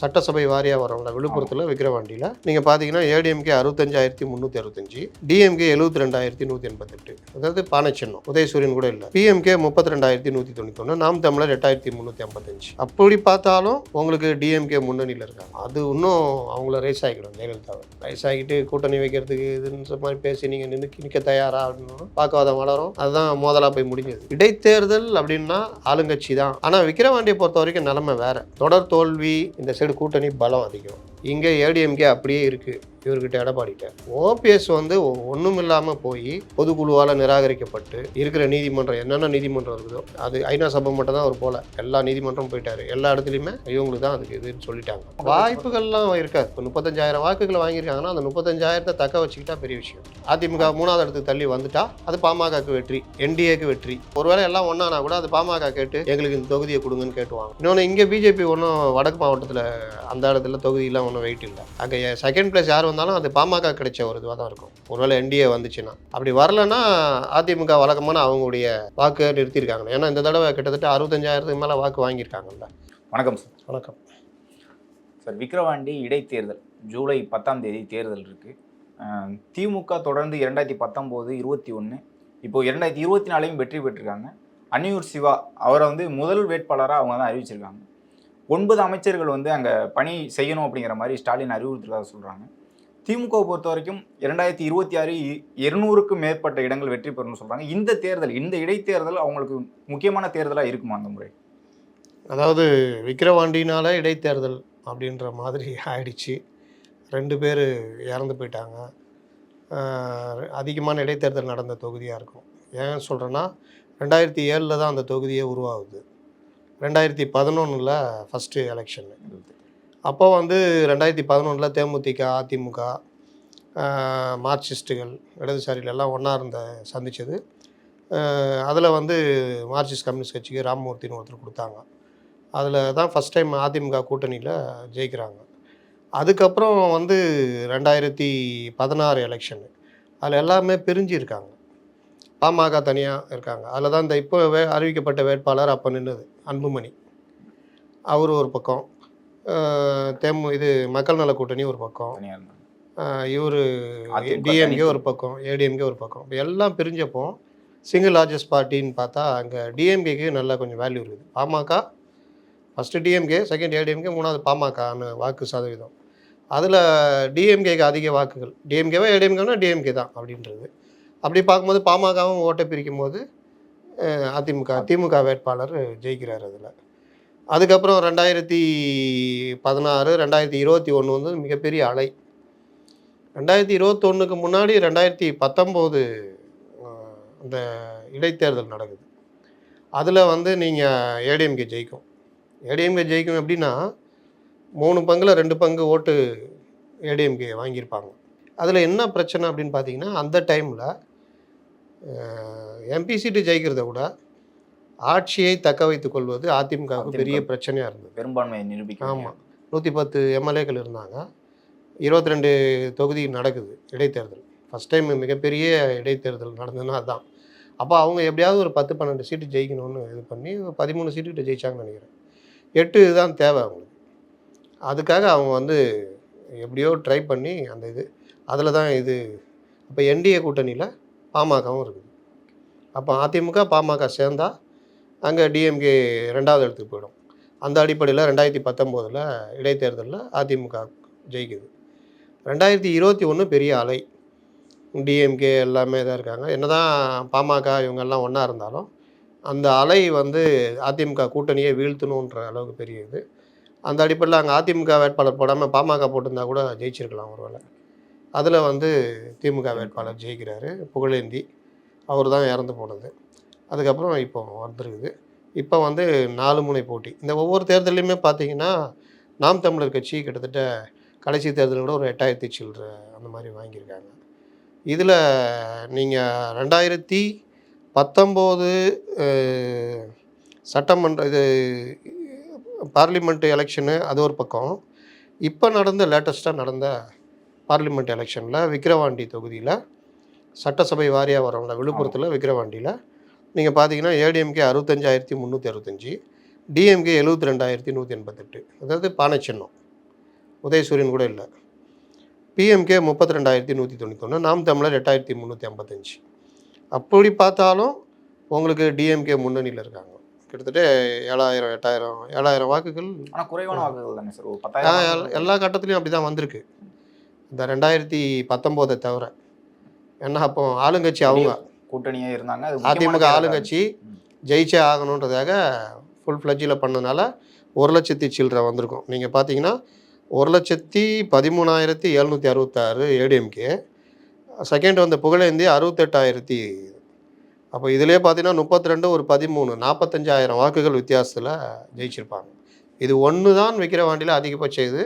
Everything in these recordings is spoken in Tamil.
சட்டசபை வாரியாக வரோம்ல விழுப்புரத்தில் விக்கிரவாண்டியில். நீங்கள் பார்த்தீங்கன்னா ஏடிஎம்கே அறுபத்தஞ்சாயிரத்தி முந்நூற்றி அறுபத்தஞ்சு டிஎம்கே எழுபத்தி ரெண்டாயிரத்தி நூற்றி எண்பத்தெட்டு. அதாவது பானை சின்னம் உதயசூரியன் கூட இல்லை. பிஎம்கே முப்பத்தி ரெண்டாயிரத்தி நூற்றி தொண்ணூத்தொன்று நாம் தமிழர் எட்டாயிரத்தி முந்நூற்றி ஐம்பத்தஞ்சு. அப்படி பார்த்தாலும் உங்களுக்கு டிஎம்கே முன்னணியில் இருக்காங்க. அது இன்னும் அவங்கள ரேஸ் ஆகிடும் ஜெயலலிதாவை ரேஸ் ஆகிட்டு கூட்டணி வைக்கிறதுக்கு இதுன்ற மாதிரி பேசி நீங்கள் நின்று நிற்க தயாரா அப்படின்னு வாக்குவாதம் வளரும். அதுதான் மோதலாக போய் முடிஞ்சது. இடைத்தேர்தல் அப்படின்னா ஆளுங்கட்சி தான். ஆனால் விக்கிரவாண்டியை பொறுத்த வரைக்கும் நிலைமை வேற. தொடர் தோல்வி இந்த சைடு கூட்டணி பலம் அதிகம். இங்கே ஏடிஎம்கே அப்படியே இருக்குது இவர்கிட்ட எடப்பாடிட்ட ஓபிஎஸ் வந்து ஒன்றும் இல்லாமல் போய் பொதுக்குழுவால் நிராகரிக்கப்பட்டு இருக்கிற நீதிமன்றம் என்னென்ன நீதிமன்றம் இருக்குதோ அது ஐநா சபை மட்டும் தான் அவர் போல. எல்லா நீதிமன்றமும் போயிட்டார். எல்லா இடத்துலையுமே இவங்களுக்கு தான் அதுக்கு இதுன்னு சொல்லிட்டாங்க. வாய்ப்புகள்லாம் இருக்காது. இப்போ முப்பத்தஞ்சாயிரம் வாக்குகளை வாங்கியிருக்காங்கன்னா அந்த முப்பத்தஞ்சாயிரத்தை தக்க வச்சுக்கிட்டா பெரிய விஷயம். அதிமுக மூணாவது இடத்துக்கு தள்ளி வந்துட்டா அது பாமகக்கு வெற்றி என்டிஏக்கு வெற்றி. ஒருவேளை எல்லாம் ஒன்றானா கூட அது பாமக கேட்டு எங்களுக்கு இந்த தொகுதியை கொடுங்கன்னு கேட்டுவாங்க. இன்னொன்று இங்கே பிஜேபி ஒன்றும் வடக்கு மாவட்டத்தில் அந்த இடத்துல தொகுதியெல்லாம் ஒன்றும் வெயிட் இல்லை. அங்கே செகண்ட் பிளேஸ் யார் வந்தாலும் அது பாமக கிடைச்ச ஒரு இதுவாக தான் இருக்கும். ஒருவேளை என்டிஏ வந்துச்சுன்னா. அப்படி வரலன்னா அதிமுக வழக்கமான அவங்களுடைய வாக்கு நிறுத்தியிருக்காங்க ஏன்னா இந்த தடவை கிட்டத்தட்ட அறுபத்தஞ்சாயிரத்துக்கு மேலே வாக்கு வாங்கியிருக்காங்கல்ல. வணக்கம் சார். வணக்கம். சார் விக்கிரவாண்டி இடைத்தேர்தல் ஜூலை பத்தாம் தேதி தேர்தல் இருக்கு. அஹ் திமுக தொடர்ந்து இரண்டாயிரத்தி பத்தொம்போது இருபத்தி ஒன்று இப்போ இரண்டாயிரத்தி இருபத்தி நாலையும் வெற்றி பெற்றிருக்காங்க. அன்னியூர் சிவா அவரை வந்து முதல் வேட்பாளராக அவங்க தான் அறிவிச்சிருக்காங்க. ஒன்பது அமைச்சர்கள் வந்து அங்கே பணி செய்யணும் அப்படிங்கிற மாதிரி ஸ்டாலின் அறிவுறுத்தலாக சொல்கிறாங்க திமுகவை பொறுத்த வரைக்கும் இரண்டாயிரத்தி இருபத்தி ஆறு இருநூறுக்கும் மேற்பட்ட இடங்கள் வெற்றி பெறணும்னு சொல்கிறாங்க இந்த தேர்தல் இந்த இடைத்தேர்தல் அவங்களுக்கு முக்கியமான தேர்தலாக இருக்குமா அந்த முறை? அதாவது விக்கிரவாண்டினால் இடைத்தேர்தல் அப்படின்ற மாதிரி ஆயிடுச்சு. ரெண்டு பேர் இறந்து போயிட்டாங்க. அதிகமான இடைத்தேர்தல் நடந்த தொகுதியாக இருக்கும். ஏன் சொல்கிறேன்னா ரெண்டாயிரத்தி ஏழில் தான் அந்த தொகுதியே உருவாகுது. ரெண்டாயிரத்தி பதினொன்றில் ஃபஸ்ட்டு எலெக்ஷனு அப்போ வந்து ரெண்டாயிரத்தி பதினொன்றில் தேமுதிக அதிமுக ஆஹ் மார்க்சிஸ்ட்டுகள் இடதுசாரிகள் எல்லாம் ஒன்றா இருந்த சந்தித்தது அதில் வந்து மார்க்சிஸ்ட் கம்யூனிஸ்ட் கட்சிக்கு ராமமூர்த்தின்னு ஒருத்தர் கொடுத்தாங்க. அதில் தான் ஃபஸ்ட் டைம் அதிமுக கூட்டணியில் ஜெயிக்கிறாங்க. அதுக்கப்புறம் வந்து ரெண்டாயிரத்தி பதினாறு எலெக்ஷனு அதில் எல்லாமே பிரிஞ்சு இருக்காங்க பாமக தனியாக இருக்காங்க. அதில் தான் இந்த இப்போ வே அறிவிக்கப்பட்ட வேட்பாளர் அப்போ நின்னது அன்புமணி. அவர் ஒரு பக்கம். தேமு இது மக்கள் நல கூட்டணி ஒரு பக்கம். இவர் டிஎம்கே. ஒரு பக்கம் ஏடிஎம்கே ஒரு பக்கம். எல்லாம் பிரிஞ்சப்போ சிங்கிள் லார்ஜஸ்ட் பார்ட்டின்னு பார்த்தா அங்கே டிஎம்கேக்கு நல்லா கொஞ்சம் வேல்யூ இருக்குது. பாமக ஃபஸ்ட்டு டிஎம்கே செகண்ட் ஏடிஎம்கே மூணாவது பாமகன்னு வாக்கு சதவீதம். அதில் டிஎம்கேக்கு அதிக வாக்குகள். டிஎம்கேவா ஏடிஎம்கேனா டிஎம்கே தான் அப்படின்றது. அப்படி பார்க்கும்போது பாமகவும் ஓட்டை பிரிக்கும் போது அதிமுக திமுக வேட்பாளர் ஜெயிக்கிறார் அதில். அதுக்கப்புறம் ரெண்டாயிரத்தி பதினாறு ரெண்டாயிரத்தி இருபத்தி ஒன்று வந்து மிகப்பெரிய அலை. ரெண்டாயிரத்தி இருபத்தொன்னுக்கு முன்னாடி ரெண்டாயிரத்தி பத்தொம்போது அந்த இடைத்தேர்தல் நடக்குது. அதில் வந்து நீங்கள் ஏடிஎம்கே ஜெயிக்கும். ஏடிஎம்கே ஜெயிக்கும் எப்படின்னா மூணு பங்கில் ரெண்டு பங்கு ஓட்டு ஏடிஎம்கே வாங்கியிருப்பாங்க. அதில் என்ன பிரச்சனை அப்படின்னு பார்த்தீங்கன்னா அந்த டைமில் எம்பி சீட்டு ஜெயிக்கிறத விட ஆட்சியை தக்க வைத்துக் கொள்வது அதிமுகவுக்கு பெரிய. பிரச்சனையாக இருந்தது. பெரும்பான்மையை நிரூபிக்க ஆமாம் நூற்றி பத்து எம்எல்ஏக்கள் இருந்தாங்க. இருபத்தி ரெண்டு தொகுதி நடக்குது இடைத்தேர்தல். ஃபஸ்ட் டைம் மிகப்பெரிய இடைத்தேர்தல் நடந்ததுன்னா அதுதான் அப்போ அவங்க எப்படியாவது ஒரு பத்து பன்னெண்டு சீட்டு ஜெயிக்கணும்னு இது பண்ணி பதிமூணு சீட்டுக்கிட்ட ஜெயிச்சாங்கன்னு நினைக்கிறேன். எட்டு தான் தேவை அவங்களுக்கு. அதுக்காக அவங்க வந்து எப்படியோ ட்ரை பண்ணி அந்த இது அதில் தான் இது அப்போ என்டிஏ கூட்டணியில் பாமகவும் இருக்குது. அப்போ அதிமுக பாமக சேர்ந்தால் அங்கே டிஎம்கே ரெண்டாவது இடத்துக்கு போயிடும். அந்த அடிப்படையில் ரெண்டாயிரத்தி பத்தொம்போதில் இடைத்தேர்தலில் அதிமுக ஜெயிக்குது. ரெண்டாயிரத்தி இருபத்தி ஒன்று பெரிய அலை. டிஎம்கே எல்லாமே இதாக இருக்காங்க. என்ன தான் பாமக இவங்கெல்லாம் ஒன்றா இருந்தாலும் அந்த அலை வந்து அதிமுக கூட்டணியை வீழ்த்தணுன்ற அளவுக்கு பெரிய இது. அந்த அடிப்படையில் அங்கே அதிமுக வேட்பாளர் போடாமல் பாமக போட்டிருந்தா கூட ஜெயிச்சிருக்கலாம் ஒருவேளை. அதில் வந்து திமுக வேட்பாளர் ஜெயிக்கிறாரு புகழேந்தி. அவர் தான் இறந்து போனது. அதுக்கப்புறம் இப்போ வந்திருக்குது. இப்போ வந்து நாலு முனை போட்டி. இந்த ஒவ்வொரு தேர்தலையுமே பார்த்தீங்கன்னா நாம் தமிழர் கட்சி கிட்டத்தட்ட கடைசி தேர்தலில் கூட ஒரு எட்டாயிரத்தி சில்லற அந்த மாதிரி வாங்கியிருக்காங்க. இதில் நீங்கள் ரெண்டாயிரத்தி பத்தொம்போது சட்டமன்ற இது பார்லிமெண்ட் எலெக்ஷனு அது ஒரு பக்கம். இப்போ நடந்த லேட்டஸ்ட்டாக நடந்த பார்லிமெண்ட் எலெக்ஷனில் விக்கிரவாண்டி தொகுதியில் சட்டசபை வாரியாக வரோம்ல விழுப்புரத்தில் விக்கிரவாண்டியில். நீங்கள் பார்த்தீங்கன்னா ஏடிஎம்கே அறுபத்தஞ்சாயிரத்தி முந்நூற்றி அறுபத்தஞ்சி டிஎம்கே எழுபத்தி ரெண்டாயிரத்தி நூற்றி எண்பத்தெட்டு. அதாவது பானை சின்னம் உதயசூரியன் கூட இல்லை. பிஎம்கே முப்பத்தி ரெண்டாயிரத்தி நூற்றி தொண்ணூத்தொன்று நாம் தமிழர் எட்டாயிரத்தி முந்நூற்றி ஐம்பத்தஞ்சு. அப்படி பார்த்தாலும் உங்களுக்கு டிஎம்கே முன்னணியில் இருக்காங்க. கிட்டத்தட்ட ஏழாயிரம் எட்டாயிரம் ஏழாயிரம் வாக்குகள். குறைவான வாக்குகள் தானே சார். எல்லா கட்டத்துலையும் அப்படி தான் வந்திருக்கு. இந்த ரெண்டாயிரத்தி பத்தொம்போதை தவிர. ஏன்னா அப்போ ஆளுங்கட்சி அவங்க கூட்டணியா இருந்தாங்க. அது அதிமுக ஆளுங்கட்சி. ஜெயிச்சே ஆகணுன்றதாக ஃபுல் ஃப்ளஜில் பண்ணனால ஒரு லட்சத்தி சில்லற வந்திருக்கும். நீங்கள் பார்த்தீங்கன்னா ஒரு லட்சத்தி பதிமூணாயிரத்தி எழுநூற்றி அறுபத்தாறு ஏடிஎம்கே செகண்ட் வந்த புகழேந்தி அறுபத்தெட்டாயிரத்தி அப்போ இதிலே பார்த்தீங்கன்னா முப்பத்தி ரெண்டு ஒரு பதிமூணு நாற்பத்தஞ்சாயிரம் வாக்குகள் வித்தியாசத்தில் ஜெயிச்சிருப்பாங்க. இது ஒன்று தான் விக்கிரவாண்டியில் அதிகபட்சம் இது.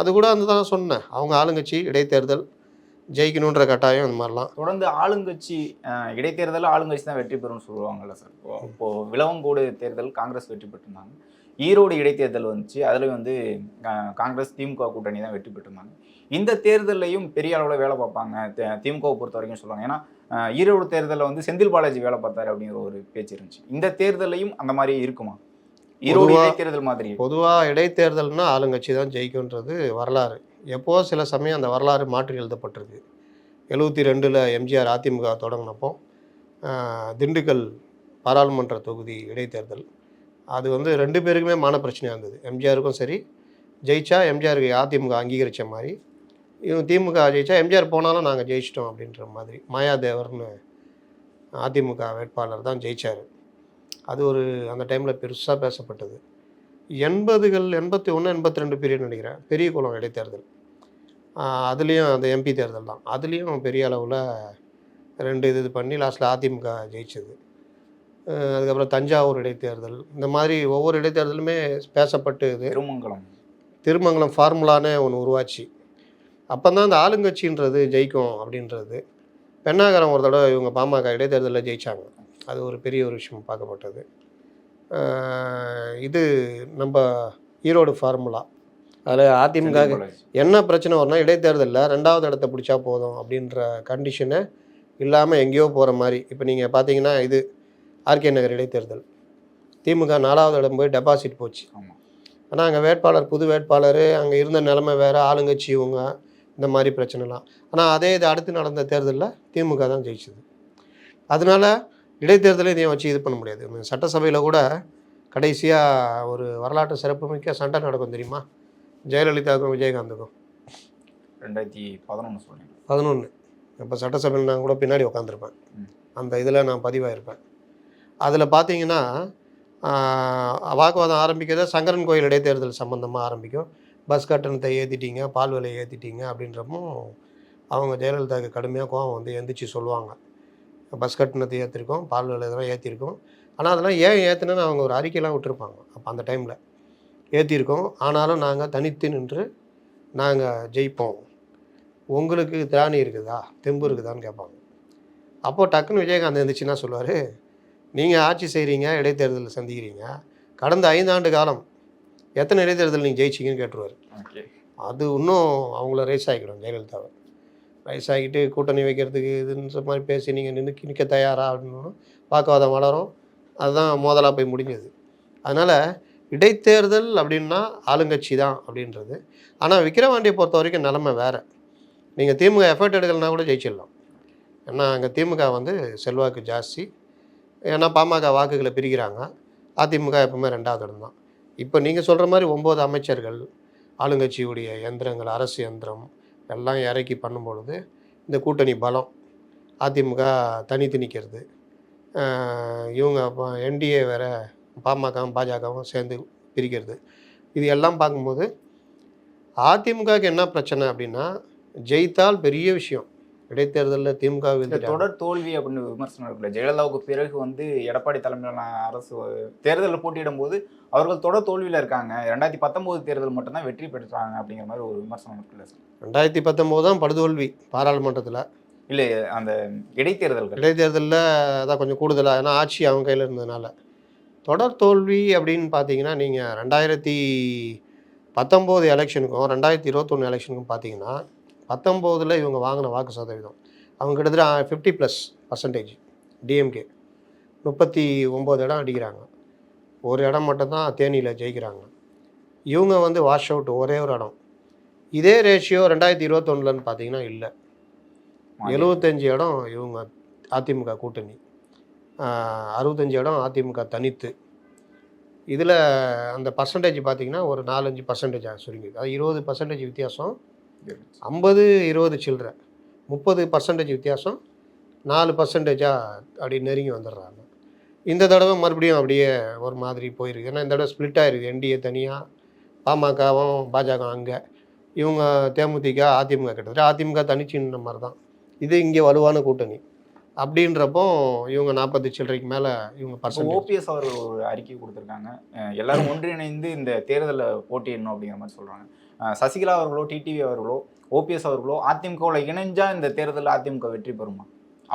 அது கூட அந்த தான் சொன்னேன். அவங்க ஆளுங்கட்சி இடைத்தேர்தல் ஜெயிக்கணுன்ற கட்டாயம் இந்த மாதிரிலாம். தொடர்ந்து ஆளுங்கட்சி இடைத்தேர்தல் இடைத்தேர்தலில் ஆளுங்கட்சி தான் வெற்றி பெறும்னு சொல்லுவாங்கல்ல சார். இப்போ விளவங்கோடு தேர்தல் காங்கிரஸ் வெற்றி பெற்றிருந்தாங்க. ஈரோடு இடைத்தேர்தல் வந்துச்சு. அதில் வந்து காங்கிரஸ் திமுக கூட்டணி தான் வெற்றி பெற்றிருந்தாங்க. இந்த தேர்தல்லையும் பெரிய அளவில் வேலை பார்ப்பாங்க. திமுகவை பொறுத்த வரைக்கும் சொல்லுவாங்க. ஏன்னா ஈரோடு தேர்தலில் வந்து செந்தில் பாலாஜி வேலை பார்த்தாரு அப்படிங்கிற ஒரு பேச்சு இருந்துச்சு. இந்த தேர்தலையும் அந்த மாதிரி இருக்குமா? இடைத்தேர்தல் மாதிரி பொதுவாக இடைத்தேர்தல்னா ஆளுங்கட்சி தான் ஜெயிக்கும்ன்றது வரலாறு. எப்போ சில சமயம் அந்த வரலாறு மாற்றி எழுதப்பட்டிருக்கு. எழுபத்தி ரெண்டில் எம்ஜிஆர் அதிமுக தொடங்கினப்போ திண்டுக்கல் பாராளுமன்ற தொகுதி இடைத்தேர்தல். அது வந்து ரெண்டு பேருக்குமே மான பிரச்சனையாக இருந்தது. எம்ஜிஆருக்கும் சரி ஜெயிச்சா எம்ஜிஆருக்கு அதிமுக அங்கீகரித்த மாதிரி. இவங்க திமுக ஜெயிச்சா எம்ஜிஆர் போனாலும் நாங்கள் ஜெயிச்சிட்டோம் அப்படின்ற மாதிரி. மாயாதேவர்னு அதிமுக வேட்பாளர் தான் ஜெயிச்சார். அது ஒரு அந்த டைமில் பெருசாக பேசப்பட்டது. எண்பதுகள் எண்பத்தி ஒன்று எண்பத்தி ரெண்டு பீரியட் நினைக்கிறேன். பெரிய குளம் இடைத்தேர்தல். அதுலேயும் அந்த எம்பி தேர்தல் தான். அதுலேயும் பெரிய அளவில் ரெண்டு இது இது பண்ணி லாஸ்ட்டில் அதிமுக ஜெயிச்சது. அதுக்கப்புறம் தஞ்சாவூர் இடைத்தேர்தல். இந்த மாதிரி ஒவ்வொரு இடைத்தேர்தலுமே பேசப்பட்டு இது திருமங்கலம். திருமங்கலம் ஃபார்முலானே ஒன்று உருவாச்சு. அப்போ தான் இந்த ஆளுங்கட்சின்றது ஜெயிக்கும் அப்படின்றது. பெண்ணாகரம் ஒரு தடவை இவங்க பாமக இடைத்தேர்தலில் ஜெயிச்சாங்க. அது ஒரு பெரிய ஒரு விஷயம் பார்க்கப்பட்டது. இது நம்ம ஈரோடு ஃபார்முலா. அதில் அதிமுக என்ன பிரச்சனை வரும்னா இடைத்தேர்தலில் ரெண்டாவது இடத்த பிடிச்சா போதும் அப்படின்ற கண்டிஷனு இல்லாமல் எங்கேயோ போகிற மாதிரி. இப்போ நீங்கள் பார்த்தீங்கன்னா இது ஆர்கே நகர் இடைத்தேர்தல். திமுக நாலாவது இடம் போய் டெபாசிட் போச்சு. ஆனால் அங்கே வேட்பாளர் புது வேட்பாளர் அங்கே இருந்த நிலைமை வேறு ஆளுங்கட்சி இவங்க இந்த மாதிரி பிரச்சனைலாம். ஆனால் அதே இது அடுத்து நடந்த தேர்தலில் திமுக தான் ஜெயிச்சது. அதனால இடைத்தேர்தலை இதையும் வச்சு இது பண்ண முடியாது. சட்டசபையில் கூட கடைசியாக ஒரு வரலாற்று சிறப்புமிக்க சண்டை நடக்கும் தெரியுமா? ஜெயலலிதாவுக்கும் விஜயகாந்துக்கும். ரெண்டாயிரத்தி பதினொன்று பதினொன்று இப்போ சட்டசபையில் நான் கூட பின்னாடி உட்காந்துருப்பேன். அந்த இதில் நான் பதிவாயிருப்பேன். அதில் பார்த்தீங்கன்னா வாக்குவாதம் ஆரம்பிக்கிறத சங்கரன் கோயில் இடைத்தேர்தல் சம்மந்தமாக ஆரம்பிக்கும். பஸ் கட்டணத்தை ஏற்றிட்டீங்க பால் விலையை ஏற்றிட்டீங்க அப்படின்றப்போ அவங்க ஜெயலலிதாவுக்கு கடுமையாக கோவம் வந்து எந்திரிச்சு சொல்லுவாங்க. பஸ் கட்டணத்தை ஏற்றிருக்கோம் பால் விலை இதெல்லாம் ஏற்றிருக்கோம் ஆனால் அதெல்லாம் ஏன் ஏற்றுனேன்னு அவங்க ஒரு அறிக்கையெல்லாம் விட்டுருப்பாங்க. அப்போ அந்த டைமில் ஏற்றிருக்கோம் ஆனாலும் நாங்கள் தனித்து நின்று நாங்கள் ஜெயிப்போம். உங்களுக்கு திராணி இருக்குதா? தெம்பு இருக்குதான்னு கேட்பாங்க. அப்போது டக்குன்னு விஜயகாந்த் இருந்துச்சுன்னா சொல்லுவார் நீங்கள் ஆட்சி செய்கிறீங்க இடைத்தேர்தலில் சந்திக்கிறீங்க. கடந்த ஐந்தாண்டு காலம் எத்தனை இடைத்தேர்தல் நீங்கள் ஜெயிச்சிங்கன்னு கேட்டுருவார். அது இன்னும் அவங்கள ரைஸ் ஆகிடும் ஜெயலலிதாவை. வயசாகிட்டு கூட்டணி வைக்கிறதுக்கு இதுன்னு மாதிரி பேசி நீங்கள் நின்று நிற்க தயாரா அப்படின்னு வாக்குவாதம் வளரும். அதுதான் மோதலாக போய் முடிஞ்சது. அதனால் இடைத்தேர்தல் அப்படின்னா ஆளுங்கட்சி தான் அப்படின்றது. ஆனால் விக்கிரவாண்டியை பொறுத்த வரைக்கும் நிலமை வேறு. நீங்கள் திமுக எஃபர்ட் எடுக்கலைன்னா கூட ஜெயிச்சிடலாம். ஏன்னா அங்கே திமுக வந்து செல்வாக்கு ஜாஸ்தி. ஏன்னா பாமக வாக்குகளை பிரிக்கிறாங்க. அதிமுக எப்பவுமே ரெண்டாவது இடம் தான். இப்போ நீங்கள் சொல்கிற மாதிரி ஒம்பது அமைச்சர்கள் ஆளுங்கட்சியுடைய எந்திரங்கள் அரசு எந்திரம் எல்லாம் இறக்கி பண்ணும்பொழுது இந்த கூட்டணி பலம் அதிமுக தனித்து நிற்கிறது இவங்க அப்போ என்டிஏ வேற பாமகவும் பாஜகவும் சேர்ந்து பிரிக்கிறது. இது எல்லாம் பார்க்கும்போது அதிமுகவுக்கு என்ன பிரச்சனை அப்படின்னா ஜெயித்தால் பெரிய விஷயம். இடைத்தேர்தலில் திமுக. தொடர் தோல்வி அப்படின்னு விமர்சனம் இருக்குல்ல ஜெயலலிதாவுக்கு பிறகு வந்து எடப்பாடி தலைமையிலான அரசு தேர்தலில் போட்டியிடும் போது அவர்கள் தொடர் தோல்வியில் இருக்காங்க. ரெண்டாயிரத்தி பத்தொன்பது தேர்தல் மட்டும்தான் வெற்றி பெற்றாங்க அப்படிங்கிற மாதிரி ஒரு விமர்சனம் இருக்குல்ல சார்? ரெண்டாயிரத்தி பத்தொம்போது தான் படுதோல்வி பாராளுமன்றத்தில். இல்லை அந்த இடைத்தேர்தல்கள். இடைத்தேர்தலில் அதான் கொஞ்சம் கூடுதலாக ஏன்னா ஆட்சி அவங்க கையில் இருந்ததுனால. தொடர் தோல்வி அப்படின்னு பார்த்தீங்கன்னா நீங்கள் ரெண்டாயிரத்தி பத்தொம்போது எலெக்ஷனுக்கும் ரெண்டாயிரத்தி இருபத்தொன்று எலெக்ஷனுக்கும் பார்த்தீங்கன்னா பத்தொம்போதில் இவங்க வாங்கின வாக்கு சதவீதம். அவங்க கிட்டத்தட்ட ஃபிஃப்டி ப்ளஸ் பர்சன்டேஜ் டிஎம்கே முப்பத்தி ஒம்பது இடம் அடிக்கிறாங்க. ஒரு இடம் மட்டும்தான் தேனியில் ஜெயிக்கிறாங்க. இவங்க வந்து வாஷ் அவுட் ஒரே ஒரு இடம். இதே ரேஷியோ ரெண்டாயிரத்தி இருபத்தொன்னுலன்னு பார்த்தீங்கன்னா இல்லை. எழுபத்தஞ்சு இடம் இவங்க அதிமுக கூட்டணி. அறுபத்தஞ்சு இடம் அதிமுக தனித்து. இதில் அந்த பர்சன்டேஜ் பார்த்தீங்கன்னா ஒரு நாலஞ்சு பர்சன்டேஜ் சுருங்கிது அது இருபது பர்சன்டேஜ் வித்தியாசம். ஐம்பது இருபது சில்லற. முப்பது பர்சன்டேஜ் வித்தியாசம். நாலு பர்சன்டேஜாக அப்படி நெருங்கி வந்துடுறாங்க. இந்த தடவை மறுபடியும் அப்படியே ஒரு மாதிரி போயிருக்கு. ஏன்னா இந்த தடவை ஸ்ப்ளிட் ஆயிருக்கு. என்டிஏ தனியாக பாமகவும் பாஜக அங்கே. இவங்க தேமுதிக அதிமுக கிட்டத்தட்ட அதிமுக தனிச்சின்ற மாதிரி தான். இது இங்கே வலுவான கூட்டணி. அப்படின்றப்போ இவங்க நாற்பது சில்லறைக்கு மேலே இவங்க பர்சன்டேஜ் ஓபிஎஸ் அவர்கள் ஒரு அறிக்கை கொடுத்துருக்காங்க. எல்லாரும் ஒன்றிணைந்து இந்த தேர்தலில் போட்டியிடணும் அப்படிங்கிற மாதிரி சொல்றாங்க. அஹ் சசிகலா அவர்களோ டிடிவி அவர்களோ ஓபிஎஸ் அவர்களோ அதிமுகவில் இணைஞ்சால் இந்த தேர்தலில் அதிமுக வெற்றி பெறுமா?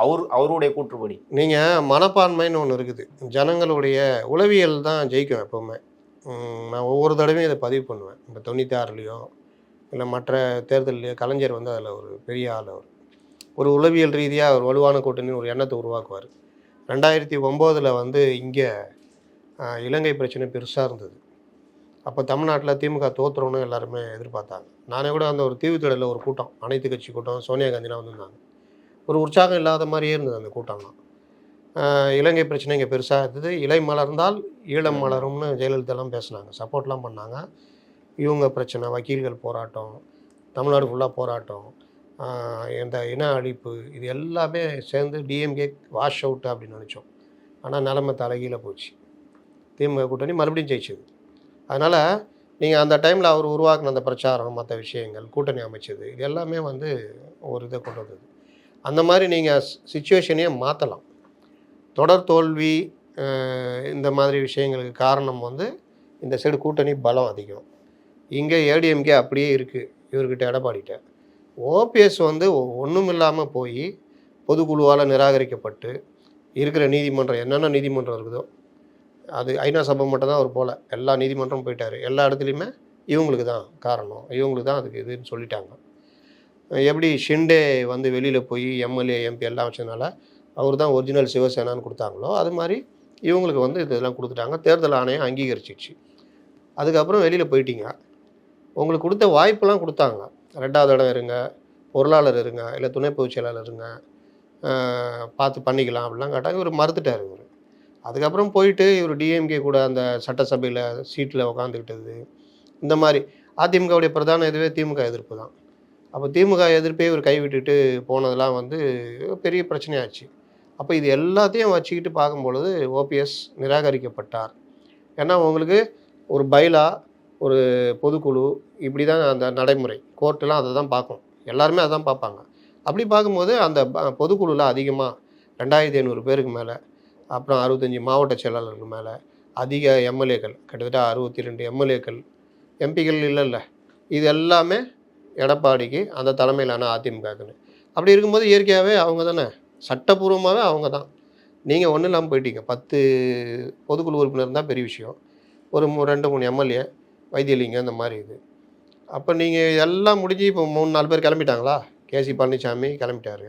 அவர் அவருடைய கூற்றுப்படி. நீங்கள் மனப்பான்மைன்னு ஒன்று இருக்குது. ஜனங்களுடைய உளவியல் தான் ஜெயிக்கும் எப்போவுமே. நான் ஒவ்வொரு தடவையும் இதை பதிவு பண்ணுவேன். இந்த ஆறுலேயோ இல்லை மற்ற தேர்தல்லையோ கலைஞர் வந்து அதில் ஒரு பெரிய ஆள் அவர். ஒரு உளவியல் ரீதியாக ஒரு வலுவான கூட்டணி ஒரு எண்ணத்தை உருவாக்குவார். ரெண்டாயிரத்தி ஒம்போதில் வந்து இங்கே இலங்கை பிரச்சனை பெருசாக இருந்தது. அப்போ தமிழ்நாட்டில் திமுக தோற்றுறோன்னு எல்லாருமே எதிர்பார்த்தாங்க. நானே கூட அந்த ஒரு தீவுத்திடலில் ஒரு கூட்டம் அனைத்து கட்சி கூட்டம் சோனியா காந்திலாம் வந்திருந்தாங்க. ஒரு உற்சாகம் இல்லாத மாதிரியே இருந்தது அந்த கூட்டம்லாம். இலங்கை பிரச்சனை இங்கே பெருசாக இருந்தது. இலை மலர்ந்தால் ஈழம் மலரும்னு ஜெயலலிதாலாம் பேசுனாங்க. சப்போர்ட்லாம் பண்ணாங்க. இவங்க பிரச்சனை வக்கீல்கள் போராட்டம் தமிழ்நாடு ஃபுல்லாக போராட்டம் இந்த இன அழிப்பு இது எல்லாமே சேர்ந்து டிஎம்கே வாஷ் அவுட் அப்படின்னு நினச்சோம். ஆனால் நிலமை தலைகீழ போச்சு. திமுக கூட்டணி மறுபடியும் ஜெயிச்சது. அதனால் நீங்கள் அந்த டைமில் அவர் உருவாக்குன அந்த பிரச்சாரம் மற்ற விஷயங்கள் கூட்டணி அமைச்சது இது எல்லாமே வந்து ஒரு இதை கொண்டு வந்தது. அந்த மாதிரி நீங்கள் சுச்சுவேஷனையே மாற்றலாம் தொடர் தோல்வி இந்த மாதிரி விஷயங்களுக்கு காரணம் வந்து இந்த சைடு கூட்டணி பலம் அதிகம். இங்கே ஏடிஎம்கே அப்படியே இருக்குது இவர்கிட்ட எடப்பாடிட்ட. ஓபிஎஸ் வந்து ஒன்றும் இல்லாமல் போய் பொதுக்குழுவால் நிராகரிக்கப்பட்டு இருக்கிற நீதிமன்றம் என்னென்ன நீதிமன்றம் இருக்குதோ அது ஐநா சபை மட்டும் தான் அவர் போல. எல்லா நீதிமன்றமும் போயிட்டார். எல்லா இடத்துலையுமே இவங்களுக்கு தான் காரணம். இவங்களுக்கு தான் அதுக்கு இதுன்னு சொல்லிட்டாங்க. எப்படி ஷிண்டே வந்து வெளியில் போய் எம்எல்ஏ எம்பி எல்லாம் வச்சதுனால அவர் தான் ஒரிஜினல் சிவசேனான்னு கொடுத்தாங்களோ அது மாதிரி இவங்களுக்கு வந்து இதெல்லாம் கொடுத்துட்டாங்க. தேர்தல் ஆணையம் அங்கீகரிச்சிச்சு அதுக்கப்புறம் வெளியில் போயிட்டீங்க. உங்களுக்கு கொடுத்த வாய்ப்பெல்லாம் கொடுத்தாங்க. ரெண்டாவது இடம் இருங்க பொருளாளர் இருங்க இல்லை துணை பொதுச் செயலாளர் இருங்க பார்த்து பண்ணிக்கலாம் அப்படிலாம் கேட்டாங்க. இவர் மறுத்துட்டார் இவர். அதுக்கப்புறம் போயிட்டு இவர் டிஎம்கே கூட அந்த சட்டசபையில் சீட்டில் உட்காந்துக்கிட்டது இந்த மாதிரி அதிமுகவுடைய பிரதான இதுவே திமுக எதிர்ப்பு தான். அப்போ திமுக எதிர்ப்பே இவர் கைவிட்டுட்டு போனதெல்லாம் வந்து பெரிய பிரச்சனையாச்சு. அப்போ இது எல்லாத்தையும் வச்சுக்கிட்டு பார்க்கும்பொழுது ஓபிஎஸ் நிராகரிக்கப்பட்டார். ஏன்னா உங்களுக்கு ஒரு பைலா ஒரு பொதுக்குழு இப்படி தான் அந்த நடைமுறை. கோர்ட்டெலாம் அதை தான் பார்க்கும். எல்லாருமே அதை தான் பார்ப்பாங்க. அப்படி பார்க்கும்போது அந்த ப- பொதுக்குழுவில் அதிகமாக ரெண்டாயிரத்தி ஐநூறு பேருக்கு மேலே அப்புறம் அறுபத்தஞ்சி மாவட்ட செயலாளர்கள் மேலே அதிக எம்எல்ஏக்கள் கிட்டத்தட்ட அறுபத்தி ரெண்டு எம்எல்ஏக்கள் எம்பிக்கள் இல்லைல்ல. இது எல்லாமே எடப்பாடிக்கு அந்த தலைமையிலான அதிமுகக்குன்னு. அப்படி இருக்கும்போது இயற்கையாகவே அவங்க தானே? சட்டப்பூர்வமாகவே அவங்க தான். நீங்கள் ஒன்றும் இல்லாமல் போயிட்டீங்க. பத்து பொதுக்குழு உறுப்பினர் தான் பெரிய விஷயம். ஒரு ரெண்டு மூணு எம்எல்ஏ வைத்தியலிங்கம் இந்த மாதிரி இது. அப்போ நீங்கள் எல்லாம் முடிஞ்சு இப்போ மூணு நாலு பேர் கிளம்பிட்டாங்களா? கேசி பழனிசாமி கிளம்பிட்டாரு.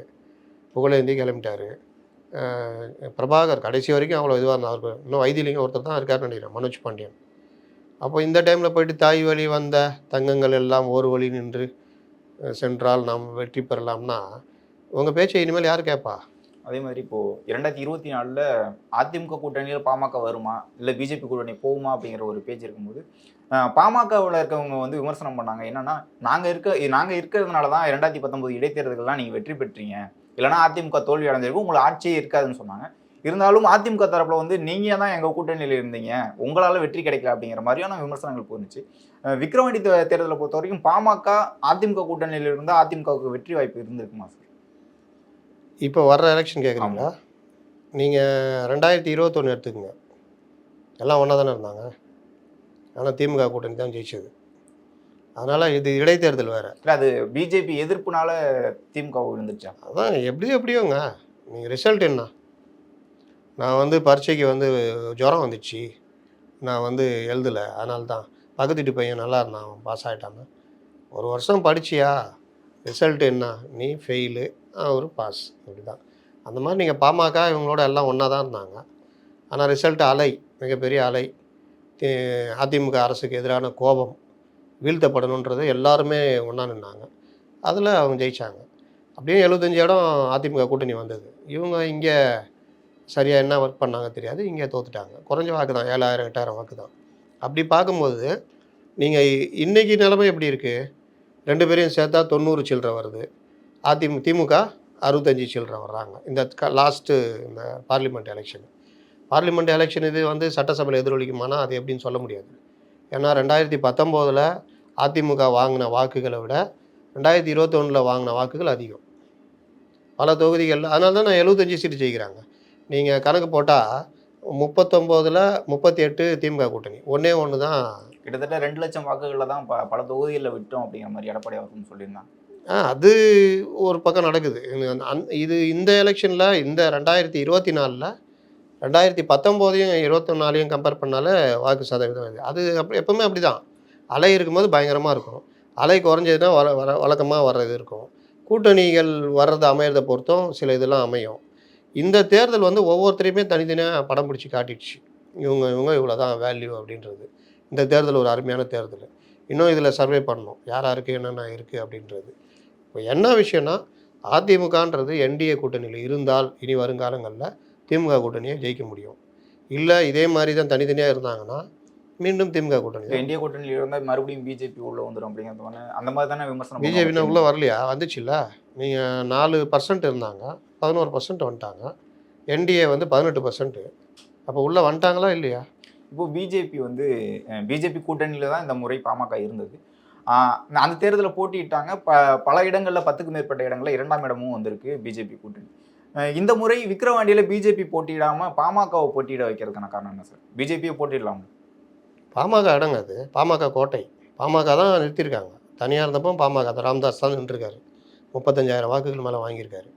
புகழேந்தி கிளம்பிட்டாரு. பிரபாகர் கடைசி வரைக்கும் அவ்வளோ இதுவாக இருந்தார் அவருக்கு இன்னும் வைத்தியலிங்கம் ஒருத்தர் தான் இருக்காருன்னு நினைக்கிறேன் மனோஜ் பாண்டியன். அப்போ இந்த டைமில் போயிட்டு தாய் வழி வந்த தங்கங்கள் எல்லாம் ஒரு வழி நின்று சென்றால் நாம் வெற்றி பெறலாம்னா உங்கள் பேச்சை இனிமேல் யார் கேட்பா? அதே மாதிரி இப்போது இரண்டாயிரத்தி இருபத்தி நாலில் அதிமுக கூட்டணியில் பாமக வருமா? இல்லை பிஜேபி கூட்டணி போகுமா அப்படிங்கிற ஒரு பேச்சு இருக்கும்போது பாமகவில் இருக்கவங்க வந்து விமர்சனம் பண்ணாங்க. என்னென்னா நாங்கள் இருக்க நாங்கள் இருக்கிறதுனால தான் இரண்டாயிரத்தி பத்தொம்போது இடைத்தேர்தல்கள்லாம் நீங்கள் வெற்றி பெற்றீங்க. இல்லைன்னா அதிமுக தோல்வி அடைஞ்சிருக்கும். உங்களுக்கு ஆட்சியே இருக்காதுன்னு சொன்னாங்க. இருந்தாலும் அதிமுக தரப்புல வந்து நீங்க தான் எங்க கூட்டணியில் இருந்தீங்க. உங்களால வெற்றி கிடைக்கல அப்படிங்கிற மாதிரியான விமர்சனங்கள் விக்கிரவாண்டி தே- தேர்தலை பொறுத்த வரைக்கும் பாமக அதிமுக கூட்டணியில் இருந்தால் அதிமுகவுக்கு வெற்றி வாய்ப்பு இருந்திருக்குமா சார்? இப்போ வர்ற எலெக்ஷன் கேட்குறீங்களா நீங்கள் ரெண்டாயிரத்தி இருபத்தொன்று எடுத்துக்கங்க. எல்லாம் ஒன்றா தானே இருந்தாங்க. ஆனால் திமுக கூட்டணி தான் ஜெயிச்சது. அதனால் இது இடைத்தேர்தல் வேறு. இல்ல அது பிஜேபி எதிர்ப்புனால திமுக விழுந்துச்சா அதான் எப்படி எப்படியோங்க. நீங்கள் ரிசல்ட் என்ன? நான் வந்து பரீட்சைக்கு வந்து ஜுரம் வந்துச்சு. நான் வந்து எழுதலை அதனால தான் பக்கத்து வீட்டு பையன் நல்லா இருந்தான் அவன் பாஸ் ஆகிட்டாங்க ஒரு வருஷம் படிச்சியா? ரிசல்ட் என்ன? நீ ஃபெயிலு ஒரு பாஸ் இப்படி தான் அந்த மாதிரி நீங்கள் பாமக இவங்களோட எல்லாம் ஒன்றா தான் இருந்தாங்க. ஆனால் ரிசல்ட் அலை மிகப்பெரிய அலை. அதிமுக அரசுக்கு எதிரான கோபம். வீழ்த்தப்படணுன்றது எல்லாருமே ஒன்றா நின்னாங்க. அதில் அவங்க ஜெயித்தாங்க அப்படியே எழுபத்தஞ்சு இடம் அதிமுக கூட்டணி வந்தது. இவங்க இங்கே சரியாக என்ன ஒர்க் பண்ணாங்க தெரியாது. இங்கே தோத்துட்டாங்க. குறைஞ்ச வாக்கு தான். ஏழாயிரம் எட்டாயிரம் வாக்கு தான். அப்படி பார்க்கும்போது நீங்கள் இன்றைக்கி நிலைமை எப்படி இருக்குது ரெண்டு பேரையும் சேர்த்தா தொண்ணூறு சில்லற வருது. அதிமு திமுக அறுபத்தஞ்சு சில்லற வர்றாங்க. இந்த க லாஸ்ட்டு இந்த பார்லிமெண்ட் எலெக்ஷன் பார்லிமெண்ட் எலெக்ஷன் இது வந்து சட்டசபையில் எதிரொலிக்குமானா அது எப்படின்னு சொல்ல முடியாது. ஏன்னா ரெண்டாயிரத்தி பத்தொம்போதில் அதிமுக வாங்கின வாக்குகளை விட ரெண்டாயிரத்தி இருபத்தொன்னில் வாங்கின வாக்குகள் அதிகம். பல தொகுதிகளில் அதனால தான் நான் எழுபத்தஞ்சி சீட்டு ஜெயிக்கிறாங்க. நீங்கள் கணக்கு போட்டால் முப்பத்தொம்போதில் முப்பத்தி எட்டு திமுக கூட்டணி. ஒன்றே ஒன்று தான். கிட்டத்தட்ட ரெண்டு லட்சம் வாக்குகளில் தான் ப பல தொகுதிகளில் விட்டோம் அப்படிங்கிற மாதிரி எடப்பாடி அவர்கள் சொல்லியிருந்தாங்க. ஆ, அது ஒரு பக்கம் நடக்குது. இது அந்த- அந்- இது இந்த எலெக்ஷனில் இந்த ரெண்டாயிரத்தி இருபத்தி நாலில் ரெண்டாயிரத்தி பத்தொம்போதையும் இருபத்தொன்னாலையும் கம்பேர் பண்ணாலே வாக்கு சதவீதம் அது அப்படி எப்பவுமே அப்படி தான் அலை இருக்கும்போது பயங்கரமாக இருக்கும். அலை குறைஞ்சதுன்னா வர வர வழக்கமாக வர்றது இருக்கும். கூட்டணிகள் வர்றது அமையிறதை பொறுத்தும் சில இதெல்லாம் அமையும். இந்த தேர்தல் வந்து ஒவ்வொருத்தரையுமே தனித்தனியாக படம் பிடிச்சி காட்டிடுச்சு. இவங்க இவங்க இவ்வளோ தான் வேல்யூ அப்படின்றது. இந்த தேர்தல் ஒரு அருமையான தேர்தல். இன்னும் இதில் சர்வே பண்ணணும். யார் யாருக்கு என்னென்ன இருக்குது அப்படின்றது. இப்போ என்ன விஷயம்னா அதிமுகன்றது என்டிஏ கூட்டணியில் இருந்தால் இனி வருங்காலங்களில் திமுக கூட்டணியை ஜெயிக்க முடியும். இல்லை இதே மாதிரி தான் தனித்தனியாக இருந்தாங்கன்னா மீண்டும் திமுக கூட்டணி. இந்திய கூட்டணியில் இருந்தால் மறுபடியும் பிஜேபி உள்ள வந்துடும் அப்படிங்கிறது வந்து அந்த மாதிரி தானே விமர்சனம் பிஜேபினா. உள்ளே வரலையா? வந்துச்சுல்ல நீங்கள் நாலு பர்சன்ட் இருந்தாங்க. பதினோரு பர்சன்ட் வந்துட்டாங்க. என்டிஏ வந்து பதினெட்டு பர்சன்ட் அப்போ உள்ளே வந்துட்டாங்களா இல்லையா? இப்போ பிஜேபி வந்து பிஜேபி கூட்டணியில தான் இந்த முறை பாமக இருந்தது. அந்த தேர்தலில் போட்டியிட்டாங்க ப பல இடங்களில் பத்துக்கு மேற்பட்ட இடங்களில் இரண்டாம் இடமும் வந்திருக்கு பிஜேபி கூட்டணி. இந்த முறை விக்கிரவாண்டியில் பிஜேபி போட்டியிடாம பாமகவை போட்டியிட வைக்கிறதுக்கான காரணம் என்ன சார்? பிஜேபியை போட்டியிடலாம் பாமக இடங்க அது. பாமக கோட்டை. பாமக தான் நிறுத்தியிருக்காங்க. தனியாக இருந்தப்போ பாமக தான். ராம்தாஸ் தான் நின்றுருக்காரு. முப்பத்தஞ்சாயிரம் வாக்குகள் மேலே வாங்கியிருக்காரு.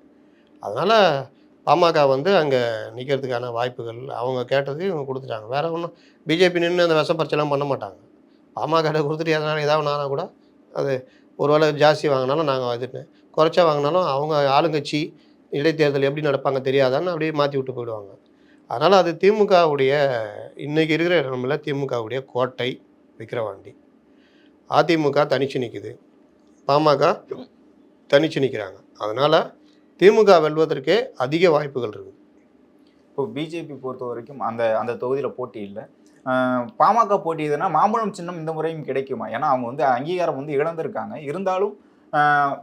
அதனால் பாமக வந்து அங்கே நிற்கிறதுக்கான வாய்ப்புகள் அவங்க கேட்டது இவங்க கொடுத்துட்டாங்க. வேறு ஒன்றும் பிஜேபி நின்று அந்த விஷப்பரிச்செல்லாம் பண்ண மாட்டாங்க. பாமக கொடுத்துட்டு எதனால் ஏதாவது நானா கூட அது ஒருவேளை ஜாஸ்தி வாங்கினாலும் நாங்கள் வந்துட்டு குறைச்சா வாங்கினாலும் அவங்க ஆளுங்கட்சி இடைத்தேர்தல் எப்படி நடப்பாங்க தெரியாதான்னு அப்படியே மாற்றி விட்டு போயிடுவாங்க. அதனால் அது திமுகவுடைய இன்றைக்கி இருக்கிற இடமில் திமுகவுடைய கோட்டை விக்கிரவாண்டி. அதிமுக தனிச்சு நிற்குது பாமக தனிச்சு நிற்கிறாங்க அதனால் திமுக வெல்வதற்கே அதிக வாய்ப்புகள் இருக்குது இப்போ பிஜேபி பொறுத்த வரைக்கும் அந்த அந்த தொகுதியில் போட்டி இல்லை. பாமக போட்டி இதுனா மாம்பழம் சின்னம் இந்த முறையும் கிடைக்குமா? ஏன்னா அவங்க வந்து அங்கீகாரம் வந்து இழந்திருக்காங்க. இருந்தாலும்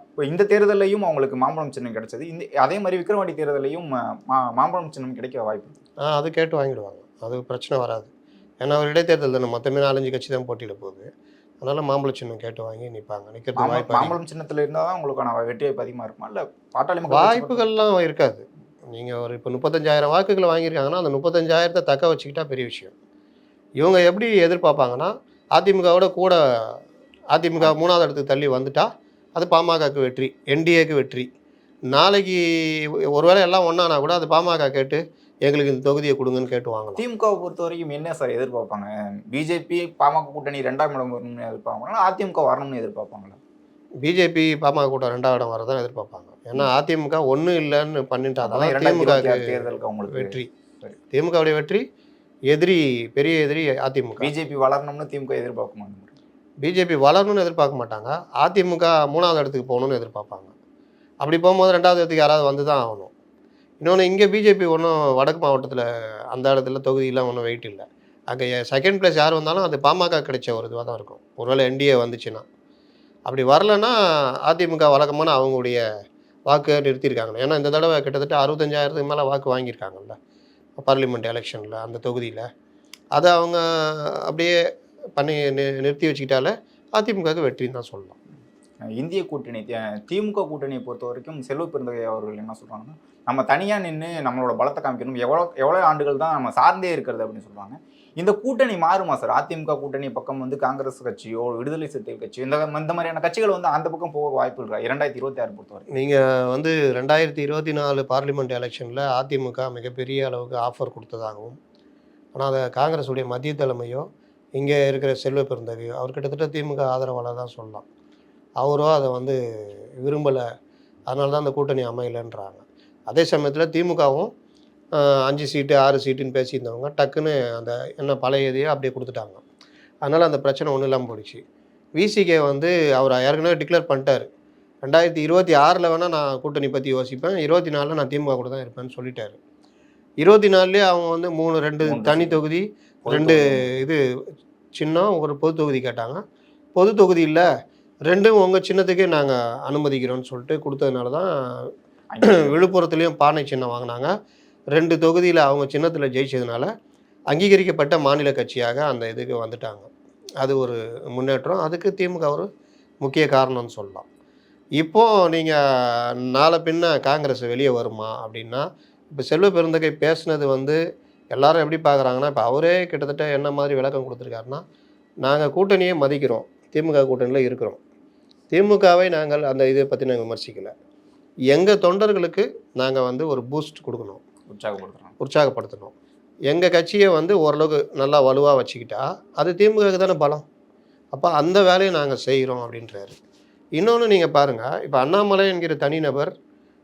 இப்போ இந்த தேர்தலையும் அவங்களுக்கு மாம்பழம் சின்னம் கிடைச்சது. இந்த அதே மாதிரி விக்ரவாண்டி தேர்தலையும் மா- மாம்பழம் சின்னம் கிடைக்க வாய்ப்பு அது கேட்டு வாங்கிடுவாங்க. அது பிரச்சனை வராது. ஏன்னா ஒரு இடைத்தேர்தல் தானே. மொத்தமே நாலஞ்சு கட்சி தான் போட்டியிட போகுது. அதனால் மாம்பழ சின்னம் கேட்டு வாங்கி நிற்பாங்க நிற்கிறது வாய்ப்பு. மாம்பழம் சின்னத்தில் இருந்தால் தான் உங்களுக்கான வெற்றி வாய்ப்பு அதிகமாக இருக்குமா? இல்லை பாட்டாளி வாய்ப்புகள்லாம் இருக்காது. நீங்கள் ஒரு இப்போ முப்பத்தஞ்சாயிரம் வாக்குகளை வாங்கியிருக்காங்கன்னா அந்த முப்பத்தஞ்சாயிரத்தை தக்க வச்சுக்கிட்டா பெரிய விஷயம். இவங்க எப்படி எதிர்பார்ப்பாங்கன்னா அதிமுகவோட கூட அதிமுக மூணாவது இடத்துக்கு தள்ளி வந்துட்டா அது பாமகக்கு வெற்றி என்டிஏக்கு வெற்றி. நாளைக்கு ஒருவேளை எல்லாம் ஒன்றானா கூட அது பாமக கேட்டு எங்களுக்கு இந்த தொகுதியை கொடுங்கன்னு கேட்டு வாங்கலாம். திமுகவை பொறுத்த வரைக்கும் என்ன சார் எதிர்பார்ப்பாங்க? பிஜேபி பாமக கூட்டணி ரெண்டாம் இடம் வரணும்னு எதிர்பார்ப்பாங்களா? அதிமுக வரணும்னு எதிர்பார்ப்பாங்களா? பிஜேபி பாமக கூட ரெண்டாவது இடம் வரதான் எதிர்பார்ப்பாங்க. ஏன்னா அதிமுக ஒன்றும் இல்லைன்னு பண்ணிட்டா தான் திமுக தேர்தலுக்கு அவங்களுக்கு வெற்றி. திமுகவுடைய வெற்றி எதிரி பெரிய எதிரி அதிமுக பிஜேபி வளரணும்னு திமுக எதிர்பார்க்குமா? அந்த முறை? பிஜேபி வளரணும்னு எதிர்பார்க்க மாட்டாங்க. அதிமுக மூணாவது இடத்துக்கு போகணும்னு எதிர்பார்ப்பாங்க. அப்படி போகும்போது ரெண்டாவது இடத்துக்கு யாராவது வந்து தான் ஆகணும். இன்னொன்று இங்கே பிஜேபி ஒன்றும் வடக்கு மாவட்டத்தில் அந்த இடத்துல தொகுதியெலாம் ஒன்றும் வெயிட் இல்லை. அங்கே செகண்ட் பிளேஸ் யார் வந்தாலும் அது பாமக கிடைச்ச ஒரு இதுவாக தான் இருக்கும். ஒருவேளை என்டிஏ வந்துச்சுன்னா. அப்படி வரலன்னா அதிமுக வழக்கமான அவங்களுடைய வாக்கு நிறுத்தியிருக்காங்க. ஏன்னா இந்த தடவை கிட்டத்தட்ட அறுபத்தஞ்சாயிரத்துக்கு மேலே வாக்கு வாங்கியிருக்காங்கல்ல பார்லிமெண்ட் எலெக்ஷனில் அந்த தொகுதியில். அதை அவங்க அப்படியே பண்ணி நிறுத்தி வச்சுக்கிட்டாலே அதிமுகவுக்கு வெற்றின்னு தான் சொல்லலாம். இந்திய கூட்டணி திமுக கூட்டணியை பொறுத்த வரைக்கும் செல்வ பெருந்தகை அவர்கள் என்ன சொல்கிறாங்கன்னா நம்ம தனியாக நின்று நம்மளோட பலத்தை காமிக்கணும். எவ்வளோ எவ்வளோ ஆண்டுகள் தான் நம்ம சார்ந்தே இருக்கிறது அப்படின்னு சொல்கிறாங்க இந்த கூட்டணி மாறுமா சார்? அதிமுக கூட்டணி பக்கம் வந்து காங்கிரஸ் கட்சியோ விடுதலை சிறுத்தைகள் கட்சியோ இந்த இந்த மாதிரியான கட்சிகள் வந்து அந்த பக்கம் போக வாய்ப்பு இருக்கா இரண்டாயிரத்தி இருபத்தி ஆறு பொறுத்தவரை நீங்கள் வந்து ரெண்டாயிரத்தி இருபத்தி நாலு பார்லிமெண்ட் எலெக்ஷனில் அதிமுக மிகப்பெரிய அளவுக்கு ஆஃபர் கொடுத்ததாகவும் ஆனால் அதை காங்கிரஸுடைய மத்திய தலைமையோ இங்கே இருக்கிற செல்வ பெருந்தகையோ அவர் கிட்டத்தட்ட திமுக ஆதரவாளர் தான் சொல்லலாம். அவரோ அதை வந்து விரும்பலை. அதனால தான் அந்த கூட்டணி அமையலைன்றாங்க. அதே சமயத்தில் திமுகவும் அஞ்சு சீட்டு ஆறு சீட்டுன்னு பேசியிருந்தவங்க டக்குன்னு அந்த என்ன பழைய இதையோ அப்படியே கொடுத்துட்டாங்க. அதனால் அந்த பிரச்சனை ஒன்றும் இல்லாமல் போயிடுச்சு. விசிகே வந்து அவர் ஏற்கனவே டிக்ளேர் பண்ணிட்டாரு. ரெண்டாயிரத்தி இருபத்தி ஆறில் வேணால் நான் கூட்டணி பற்றி யோசிப்பேன். இருபத்தி நாலில் நான் திமுக கூட தான் இருப்பேன்னு சொல்லிட்டாரு. இருபத்தி நாலுலேயே அவங்க வந்து மூணு ரெண்டு தனி தொகுதி ரெண்டு. இது சின்னம் ஒரு பொது தொகுதி கேட்டாங்க. பொது தொகுதி இல்லை. ரெண்டும் உங்கள் சின்னத்துக்கே நாங்கள் அனுமதிக்கிறோம்னு சொல்லிட்டு கொடுத்ததுனால தான் விழுப்புரத்துலேயும் பானை சின்னம் வாங்கினாங்க. ரெண்டு தொகுதியில் அவங்க சின்னத்தில் ஜெயிச்சதுனால அங்கீகரிக்கப்பட்ட மாநில கட்சியாக அந்த இதுக்கு வந்துட்டாங்க. அது ஒரு முன்னேற்றம். அதுக்கு திமுக ஒரு முக்கிய காரணம்னு சொல்லலாம். இப்போ நீங்கள் நாளை பின்ன காங்கிரஸ் வெளியே வருமா அப்படின்னா இப்போ செல்வ பெருந்தகை பேசுனது வந்து எல்லாரும் எப்படி பார்க்குறாங்கன்னா இப்போ அவரே கிட்டத்தட்ட என்ன மாதிரி விளக்கம் கொடுத்துருக்காருன்னா நாங்கள் கூட்டணியை மதிக்கிறோம். திமுக கூட்டணியில் இருக்கிறோம். திமுகவை நாங்கள் அந்த இதை பற்றி நாங்கள் விமர்சிக்கலை. எங்கள் தொண்டர்களுக்கு நாங்கள் வந்து ஒரு பூஸ்ட் கொடுக்கணும். உற்சாகப்படுத்துறாங்க உற்சாகப்படுத்தணும். எங்கள் கட்சியை வந்து ஓரளவுக்கு நல்லா வலுவாக வச்சுக்கிட்டா அது திமுகவுக்கு தானே பலம். அப்போ அந்த வேலையை நாங்கள் செய்கிறோம் அப்படின்றாரு. இன்னொன்று நீங்கள் பாருங்கள் இப்போ அண்ணாமலை என்கிற தனிநபர்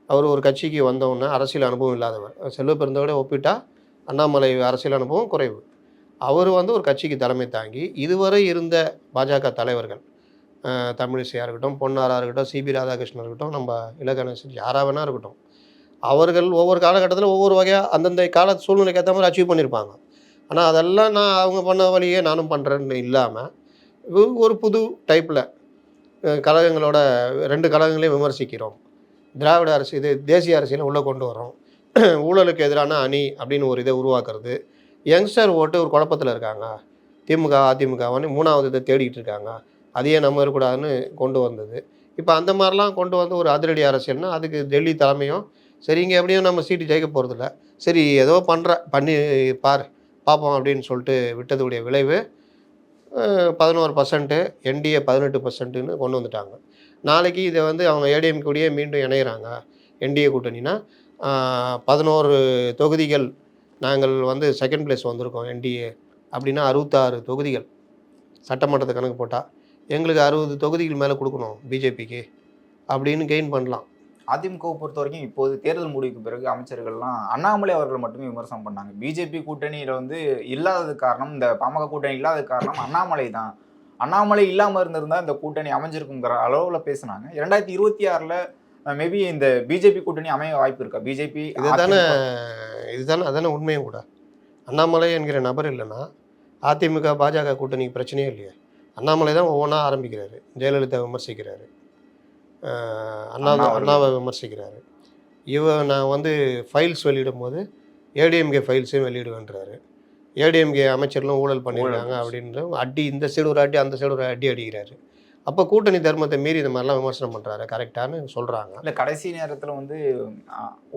அவர் ஒரு கட்சிக்கு வந்தவுடனே அரசியல் அனுபவம் இல்லாதவர். செல்வ பெருந்தோட ஒப்பிட்டா அண்ணாமலை அரசியல் அனுபவம் குறைவு. அவர் வந்து ஒரு கட்சிக்கு தலைமை தாங்கி இதுவரை இருந்த பாஜக தலைவர்கள் தமிழிசையாக இருக்கட்டும் பொன்னாராக இருக்கட்டும் சிபி ராதாகிருஷ்ணன் இருக்கட்டும் நம்ம இலகணேசன் யாராக வேணா இருக்கட்டும் அவர்கள் ஒவ்வொரு காலகட்டத்தில் ஒவ்வொரு வகையாக அந்தந்த கால சூழ்நிலைக்கு ஏற்ற மாதிரி அச்சீவ் பண்ணியிருப்பாங்க ஆனால் அதெல்லாம் நான் அவங்க பண்ண வழியே நானும் பண்ணுறேன்னு இல்லாமல் ஒரு புது டைப்பில் கழகங்களோட ரெண்டு கழகங்களையும் விமர்சிக்கிறோம். திராவிட அரசு இது தேசிய அரசியலை உள்ளே கொண்டு வரோம் ஊழலுக்கு எதிரான அணி அப்படின்னு ஒரு இதை உருவாக்குறது யங்ஸ்டர் ஓட்டு ஒரு குழப்பத்தில் இருக்காங்க. திமுக அதிமுகவான்னு மூணாவது இதை தேடிக்கிட்டு இருக்காங்க. அதையே நம்ம இருக்கக்கூடாதுன்னு கொண்டு வந்தது. இப்போ அந்த மாதிரிலாம் கொண்டு வந்து ஒரு அதிரடி அரசியல்னா அதுக்கு டெல்லி தலைமையும் சரி இங்கே எப்படியும் நம்ம சீட்டு ஜெயிக்க போகிறதில்ல சரி ஏதோ பண்ணுற பண்ணி பார் பார்ப்போம் அப்படின்னு சொல்லிட்டு விட்டதுடைய விளைவு பதினோரு பர்சன்ட்டு என்டிஏ பதினெட்டு பர்சன்ட்டுன்னு கொண்டு வந்துட்டாங்க. நாளைக்கு இதை வந்து அவங்க ஏடிஎம் கூடயே மீண்டும் இணையிறாங்க. என்டிஏ கூட்டணினா பதினோரு தொகுதிகள் நாங்கள் வந்து செகண்ட் பிளேஸ் வந்திருக்கோம் என்டிஏ அப்படின்னா அறுபத்தாறு தொகுதிகள். சட்டமன்றத்தை கணக்கு போட்டால் எங்களுக்கு அறுபது தொகுதிகள் மேலே கொடுக்கணும் பிஜேபிக்கு அப்படின்னு கெயின் பண்ணலாம். அதிமுகவை பொறுத்த வரைக்கும் இப்போது தேர்தல் முடிவுக்கு பிறகு அமைச்சர்கள்லாம் அண்ணாமலை அவர்கள் மட்டுமே விமர்சனம் பண்ணாங்க. பிஜேபி கூட்டணியில் வந்து இல்லாதது காரணம் இந்த பாமக கூட்டணி இல்லாத காரணம் அண்ணாமலை தான். அண்ணாமலை இல்லாமல் இருந்திருந்தால் இந்த கூட்டணி அமைஞ்சிருக்குங்கிற அளவில் பேசுனாங்க. இரண்டாயிரத்தி இருபத்தி ஆறில் மேபி இந்த பிஜேபி கூட்டணி அமைய வாய்ப்பு இருக்கா? பிஜேபி இதுதானே இதுதானே அதானே உண்மையும் கூட. அண்ணாமலை என்கிற நபர் இல்லைன்னா அதிமுக பாஜக கூட்டணிக்கு பிரச்சனையே இல்லையே. அண்ணாமலை தான் ஒவ்வொன்றா ஆரம்பிக்கிறாரு. ஜெயலலிதா விமர்சிக்கிறாரு. அண்ணா. அண்ணாவை விமர்சிக்கிறாரு. இவ நான் வந்து ஃபைல்ஸ் வெளியிடும் போது ஏடிஎம்கே ஃபைல்ஸையும் வெளியிடுவேன்றாரு. ஏடிஎம்கே அமைச்சர்களும் ஊழல் பண்ணியிருக்காங்க. அப்படின்ற அடி இந்த சைடு ஒரு அடி அந்த சைடு ஒரு அடி அடிக்கிறாரு. அப்போ கூட்டணி தர்மத்தை மீறி இந்த மாதிரிலாம் விமர்சனம் பண்ணுறாரு கரெக்டானு சொல்கிறாங்க இல்ல கடைசி நேரத்துல வந்து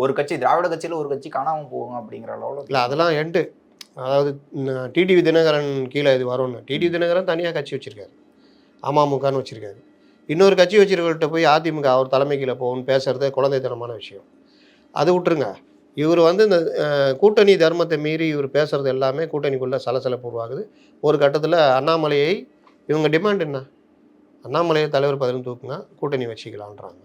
ஒரு கட்சி திராவிட கட்சியில ஒரு கட்சி காணாம போகும் அப்படிங்கிற அளவுல இல்லை அதெல்லாம் எண்டு அதாவது டிடிவி தினகரன் கீழே இது வரும்னு. டிடிவி தினகரன் தனியாக கட்சி வச்சுருக்காரு. அமமுகன்னு வச்சுருக்காரு. இன்னொரு கட்சி வச்சிருக்கிட்ட போய் அதிமுக அவர் தலைமை கீழே போகணும்னு பேசுறது குழந்தைத்தனமான விஷயம். அது விட்டுருங்க. இவர் வந்து இந்த கூட்டணி தர்மத்தை மீறி இவர் பேசுறது எல்லாமே கூட்டணிக்குள்ளே சலசலப்பு உருவாகுது. ஒரு கட்டத்தில் அண்ணாமலையை இவங்க டிமாண்ட் என்ன? அண்ணாமலையை தலைவர் பதவி தூக்குங்க கூட்டணி வச்சுக்கலான்றாங்க.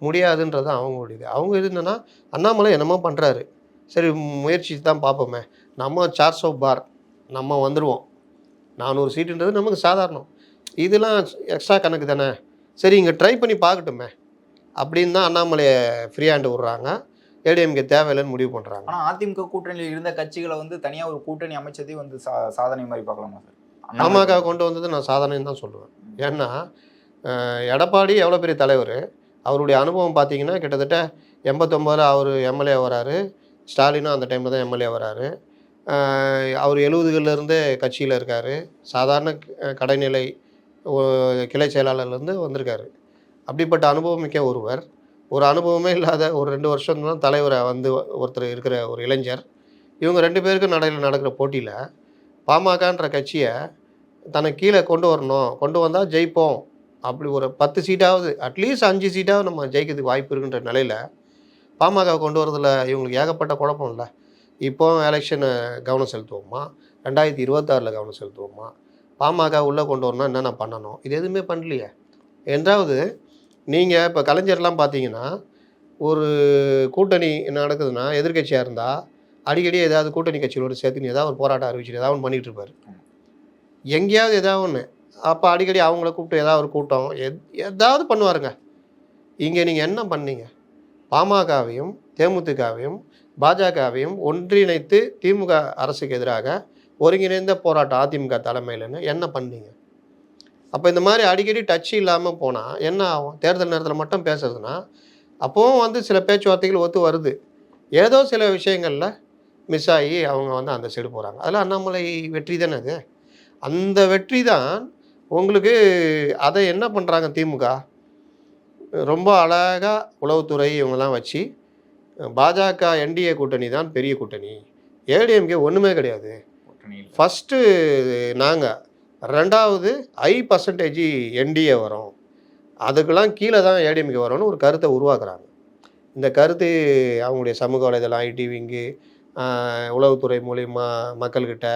முடியாதுன்றது அவங்களுடையது. அவங்க இது என்னன்னா அண்ணாமலை என்னமோ பண்ணுறாரு சரி முயற்சி தான் பார்ப்போமே. நம்ம சார்ஸ் ஆஃப் பார் நம்ம வந்துடுவோம் நானூறு சீட்டுன்றது நமக்கு சாதாரணம். இதெல்லாம் எக்ஸ்ட்ரா கணக்கு தானே. சரி இங்கே ட்ரை பண்ணி பார்க்கட்டுமே. அப்படின்னு தான் அண்ணாமலையை ஃப்ரீயாண்டு விட்றாங்க. ஏடிஎம்கே தேவையில்லைன்னு முடிவு பண்ணுறாங்க ஆனால் அதிமுக கூட்டணியில் இருந்த கட்சிகளை வந்து தனியாக ஒரு கூட்டணி அமைச்சதே வந்து சா- சாதனை மாதிரி பார்க்கலாமா சார்? பாமக கொண்டு வந்தது நான் சாதனைன்னு தான் சொல்லுவேன். ஏன்னா எடப்பாடி எவ்வளோ பெரிய தலைவர்? அவருடைய அனுபவம் பார்த்தீங்கன்னா கிட்டத்தட்ட எண்பத்தொம்பதில் அவர் எம்எல்ஏ வராரு. ஸ்டாலினும் அந்த டைமில் தான் எம்எல்ஏ வராரு. அவர் எழுபதுகள்லேருந்தே கட்சியில் இருக்கார். சாதாரண கடைநிலை கிளை செயலாளர்லேருந்து வந்திருக்காரு. அப்படிப்பட்ட அனுபவம் மிக்க ஒருவர். ஒரு அனுபவமே இல்லாத ஒரு ரெண்டு வருஷம் தான் தலைவரை வந்து ஒருத்தர் இருக்கிற ஒரு இளைஞர். இவங்க ரெண்டு பேருக்கும் நடையில் நடக்கிற போட்டியில் பாமகன்ற கட்சியை தனக்கு கீழே கொண்டு வரணும். கொண்டு வந்தால் ஜெயிப்போம். அப்படி ஒரு பத்து சீட்டாவது அட்லீஸ்ட் அஞ்சு சீட்டாவது நம்ம ஜெயிக்கிறதுக்கு வாய்ப்பு இருக்குன்ற நிலையில் பாமக கொண்டு வரதில் இவங்களுக்கு ஏகப்பட்ட குழப்பம் இல்லை. இப்போ எலெக்ஷனை கவனம் செலுத்துவோமா? ரெண்டாயிரத்தி இருபத்தாறில் கவனம் செலுத்துவோமா? பாமக உள்ளே கொண்டு வரணும் என்னென்ன பண்ணணும்? இது எதுவுமே பண்ணலையே. என்றாவது நீங்கள் இப்போ கலைஞர்லாம் பார்த்தீங்கன்னா ஒரு கூட்டணி நடக்குதுன்னா எதிர்க்கட்சியாக இருந்தால் அடிக்கடி ஏதாவது கூட்டணி கட்சிகளோடு சேர்த்துன்னு ஏதாவது ஒரு போராட்டம் அறிவிச்சுட்டு ஏதாவது ஒன்று பண்ணிகிட்டு இருப்பார். எங்கேயாவது ஏதாவது ஒன்று அப்போ அடிக்கடி அவங்கள கூப்பிட்டு ஏதாவது ஒரு கூட்டம் எத் ஏதாவது பண்ணுவாருங்க. இங்கே நீங்கள் என்ன பண்ணீங்க? பாமகவையும் தேமுதிகவையும் பாஜகவையும் ஒன்றிணைத்து திமுக அரசுக்கு எதிராக ஒருங்கிணைந்த போராட்டம் அதிமுக தலைமையிலன்னு என்ன பண்ணீங்க? அப்போ இந்த மாதிரி அடிக்கடி டச் இல்லாமல் போனால் என்ன ஆகும்? தேர்தல் நேரத்தில் மட்டும் பேசுறதுன்னா அப்போவும் வந்து சில பேச்சுவார்த்தைகள் ஒத்து வருது. ஏதோ சில விஷயங்களில் மிஸ் ஆகி அவங்க வந்து அந்த சைடு போகிறாங்க அதில் அண்ணாமலை வெற்றி தானே அது? அந்த வெற்றி தான் உங்களுக்கு அதை என்ன பண்ணுறாங்க திமுக? ரொம்ப அழகாக உளவுத்துறை இவங்கெல்லாம் வச்சு பாஜக என்டிஏ கூட்டணி தான் பெரிய கூட்டணி. ஏடிஎம்கே ஒன்றுமே கிடையாது. ஃபஸ்ட்டு நாங்கள் ரெண்டாவது ஐ பர்சன்டேஜ் என்டிஏ வரும். அதுக்கெல்லாம் கீழே தான் ஏடிஎம்கே வரும்னு ஒரு கருத்தை உருவாக்குறாங்க. இந்த கருத்து அவங்களுடைய சமூக வலைதளம் ஐடி விங்கு உளவுத்துறை மூலிமா மக்கள்கிட்ட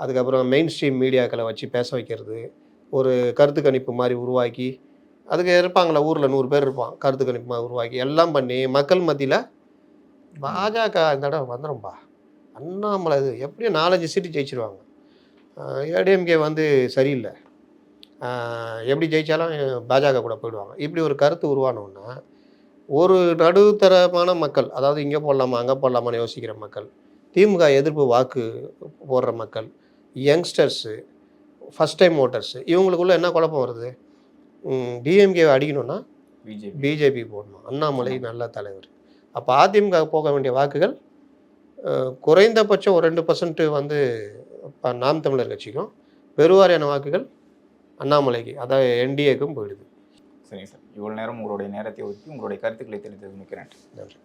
அதுக்கப்புறம் மெயின் ஸ்ட்ரீம் மீடியாக்களை வச்சு பேச வைக்கிறது. ஒரு கருத்து கணிப்பு மாதிரி உருவாக்கி அதுக்கு இருப்பாங்களே ஊரில் நூறு பேர் இருப்பான் கருத்து கணிப்பு மாதிரி உருவாக்கி எல்லாம் பண்ணி மக்கள் மத்தியில் பாஜக இந்த தடவை வந்துடும்பா அண்ணாமலை இது எப்படியும் நாலஞ்சு சீட்டு ஜெயிச்சிருவாங்க. ஏடிஎம்கே வந்து சரியில்லை. எப்படி ஜெயித்தாலும் பாஜக கூட போயிடுவாங்க. இப்படி ஒரு கருத்து உருவானோன்னா ஒரு நடுத்தரமான மக்கள் அதாவது இங்கே போடலாமா அங்கே போடலாமான்னு யோசிக்கிற மக்கள் திமுக எதிர்ப்பு வாக்கு போடுற மக்கள் யங்ஸ்டர்ஸு ஃபஸ்ட் டைம் ஓட்டர்ஸு இவங்களுக்குள்ள என்ன குழப்பம் வருது? டிஎம்கே அடிக்கணும்னா பிஜேபி பிஜேபி போடணும். அண்ணாமலை நல்ல தலைவர். அப்போ அதிமுக போக வேண்டிய வாக்குகள் குறைந்தபட்சம் ஒரு ரெண்டு பர்சன்ட் வந்து இப்போ நாம் தமிழர் கட்சிக்கும் பெருவாரியான வாக்குகள் அண்ணாமலைக்கு அதாவது என்டிஏக்கும் போயிடுது. சரிங்க சார். இவ்வளோ நேரம் உங்களுடைய நேரத்தை ஒதுக்கி உங்களுடைய கருத்துக்களை தெரிவித்தது மிக்க நன்றி நன்றி.